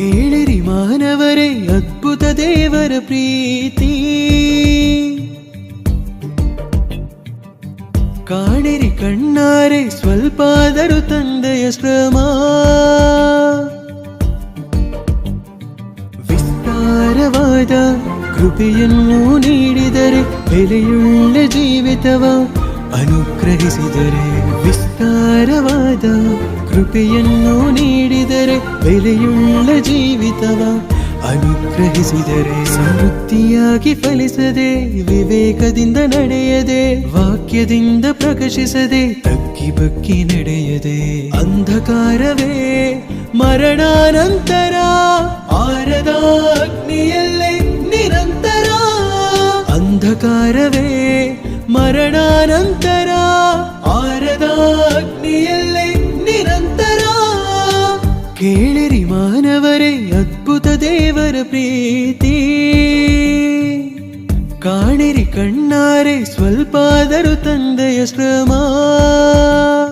ಕೇಳಿರಿ ಮಾನವರೇ, ಅದ್ಭುತ ದೇವರ ಪ್ರೀತಿ. ಕಾಣಿರಿ ಕಣ್ಣಾರೆ, ಸ್ವಲ್ಪಾದರೂ ತಂದೆಯ ಶ್ರಮ. ವಿಸ್ತಾರವಾದ ಕೃಪೆಯನ್ನು ನೀಡಿದರೆ, ಬೆಲೆಯುಳ್ಳ ಜೀವಿತವ ಅನುಗ್ರಹಿಸಿದರೆ. ವಿಸ್ತಾರವಾದ ಕೃಪೆಯನ್ನು ನೀಡಿದರೆ ಬೆಲೆಯುಳ್ಳ ಜೀವಿತವ ಅನುಗ್ರಹಿಸಿದರೆ, ಸಮೃದ್ಧಿಯಾಗಿ ಫಲಿಸದೆ, ವಿವೇಕದಿಂದ ನಡೆಯದೆ, ವಾಕ್ಯದಿಂದ ಪ್ರಕಾಶಿಸದೆ, ತಗ್ಗಿ ಬಗ್ಗಿ ನಡೆಯದೆ. ಅಂಧಕಾರವೇ, ಮರಣಾನಂತರ ಆರದ ಅಗ್ನಿಯಲ್ಲೇ ನಿರಂತರ. ಅಂಧಕಾರವೇ, ಮರಣಾನಂತರ ಕೇಳಿರಿ ಮಾನವರೇ ಅದ್ಭುತ ದೇವರ ಪ್ರೀತಿ. ಕಾಣಿರಿ ಕಣ್ಣಾರೆ ಸ್ವಲ್ಪಾದರೂ ತಂದೆಯ ಶ್ರಮ.